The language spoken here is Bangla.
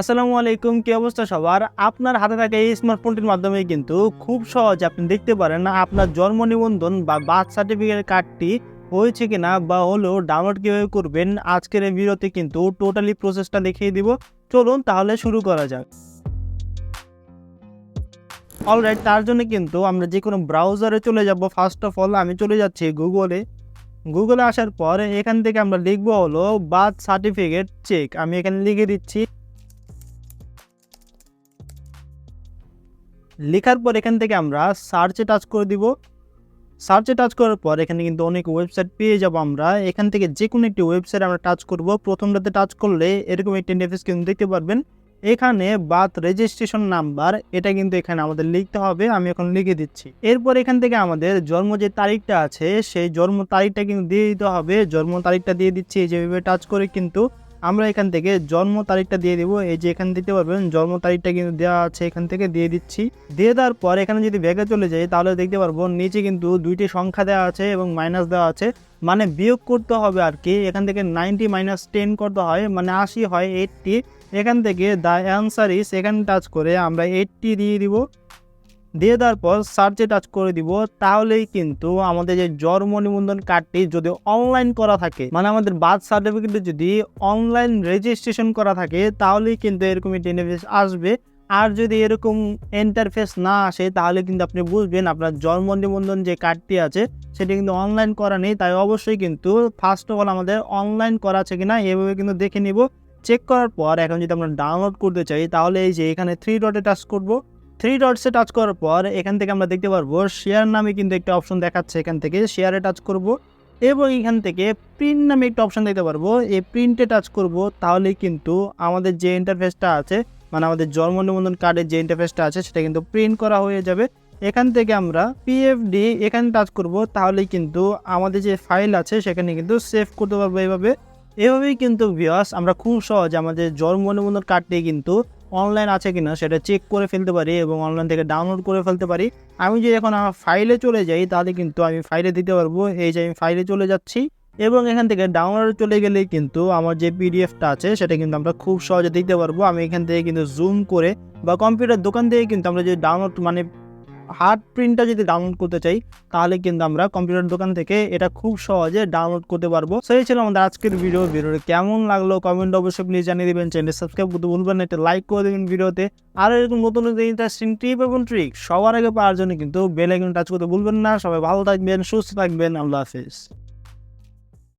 আসসালামু আলাইকুম, কি অবস্থা সবার? আপনার হাতে থাকা এই স্মার্টফোনটির মাধ্যমে কিন্তু খুব সহজে আপনি দেখতে পারেন আপনার জন্ম নিবন্ধন বা বার্থ সার্টিফিকেট কার্ডটি হয়েছে কিনা বা হলেও ডাউনলোড কীভাবে করবেন। আজকের এই ভিডিওতে কিন্তু টোটালি প্রসেসটা দেখিয়ে দিব। চলুন তাহলে শুরু করা যাক। অলরাইট তার জন্য কিন্তু আমরা যে কোনো ব্রাউজারে চলে যাব। ফার্স্ট অফ অল আমি চলে যাচ্ছি গুগলে গুগলে আসার পর এখান থেকে আমরা লিখব হলো বার্থ সার্টিফিকেট চেক আমি এখানে লিখে দিচ্ছি লেখার পর এখান থেকে আমরা সার্চে টাচ করে দিব। সার্চে টাচ করার পর এখানে কিন্তু অনেক ওয়েবসাইট পেয়ে যাব আমরা। এখান থেকে যে কোনো একটি ওয়েবসাইট আমরা টাচ করব। প্রথমটাতে টাচ করলে এরকম একটি ইন্টারফেস কিন্তু দেখতে পারবেন। এখানে বাথ রেজিস্ট্রেশন নাম্বার এটা কিন্তু এখানে আমাদের লিখতে হবে। আমি এখন লিখে দিচ্ছি। এরপর এখান থেকে আমাদের জন্ম যে তারিখটা আছে, সেই জন্ম তারিখটা কিন্তু দিয়ে দিতে হবে। জন্ম তারিখটা দিয়ে দিচ্ছি যেভাবে টাচ করে কিন্তু আমরা এখান থেকে জন্ম তারিখটা দিয়ে দেবো। এই যে এখানে দিতে পারবেন, জন্ম তারিখটা কিন্তু দেওয়া আছে এখান থেকে দিয়ে দিচ্ছি। দিয়ে দেওয়ার পর এখানে যদি ব্যাগে চলে যাই, তাহলে দেখতে পারব নিচে কিন্তু দুইটি সংখ্যা দেওয়া আছে এবং মাইনাস দেওয়া আছে। মানে বিয়োগ করতে হবে আর কি। এখান থেকে নাইনটি মাইনাস টেন করতে হয় মানে আশি হয় এইটটি এখান থেকে দ্য অ্যান্সার ইস এখানে টাচ করে আমরা এইটটি দিয়ে দিব। দিয়ে দেওয়ার পর সার্চে টাচ করে দিব, তাহলেই কিন্তু আমাদের যে জন্ম নিবন্ধন কার্ডটি যদি অনলাইন করা থাকে মানে আমাদের বার্থ সার্টিফিকেটে যদি অনলাইন রেজিস্ট্রেশন করা থাকে, তাহলেই কিন্তু এরকম একটি ইন্টারফেস আসবে। আর যদি এরকম ইন্টারফেস না আসে, তাহলে কিন্তু আপনি বুঝবেন আপনার জন্ম নিবন্ধন যে কার্ডটি আছে, সেটি কিন্তু অনলাইন করা নেই। তাই অবশ্যই কিন্তু ফার্স্ট অফ অল আমাদের অনলাইন করা আছে কিনা, এভাবে কিন্তু দেখে নিব। চেক করার পর এখন যদি আমরা ডাউনলোড করতে চাই, তাহলে এই যে এখানে থ্রি ডটে টাচ করব। থ্রি ডটসে টাচ করার পর এখান থেকে আমরা দেখতে পারব শেয়ার নামে কিন্তু একটা অপশন দেখাচ্ছে এখান থেকে শেয়ারে টাচ করব এবং এখান থেকে প্রিন্ট নামে একটা অপশন দেখতে পারব। এই প্রিন্টে টাচ করব তাহলেই কিন্তু আমাদের যে ইন্টারফেসটা আছে মানে আমাদের জন্ম নিবন্ধন কার্ডের যে ইন্টারফেসটা আছে, সেটা কিন্তু প্রিন্ট করা হয়ে যাবে। এখান থেকে আমরা পিএফডি এখানে টাচ করব তাহলেই কিন্তু আমাদের যে ফাইল আছে, সেখানে কিন্তু সেভ করতে পারব এইভাবে। এভাবেই কিন্তু ভিওয়াস আমরা খুব সহজ আমাদের জন্ম নিবন্ধন কার্ডটি কিন্তু অনলাইন আছে কিনা সেটা চেক করে ফেলতে পারি এবং অনলাইন থেকে ডাউনলোড করে ফেলতে পারি। আমি যদি এখন আমার ফাইলে চলে যাই, তাহলে কিন্তু আমি ফাইলে দিতে পারব। এই যে আমি ফাইলে চলে যাচ্ছি এবং এখান থেকে ডাউনলোড চলে গেলে কিন্তু আমার যে পিডিএফটা আছে, সেটা কিন্তু আমরা খুব সহজে দিতে পারব। আমি এখান থেকে কিন্তু জুম করে বা কম্পিউটার দোকান থেকে কিন্তু আমরা যদি ডাউনলোড মানে হার্ড প্রিন্টটা যদি ডাউনলোড করতে চাই, তাহলে কিন্তু আমরা কম্পিউটার দোকান থেকে এটা খুব সহজে ডাউনলোড করতে পারব। সেই ছিল আমাদের আজকের ভিডিও ভিডিওটি কেমন লাগল কমেন্ট অবশ্যই প্লিজ জানিয়ে দেবেন। চ্যানেল সাবস্ক্রাইব করতে ভুলবেন না, একটা লাইক করে দেবেন ভিডিওতে আর এরকম নতুন নতুন ইন্টারেস্টিং টিপ এবং ট্রিক সবার আগে পাওয়ার জন্য কিন্তু বেল আইকন টাচ করতে ভুলবেন না। সবাই ভালো থাকবেন, সুস্থ থাকবেন। আল্লাহ হাফিজ।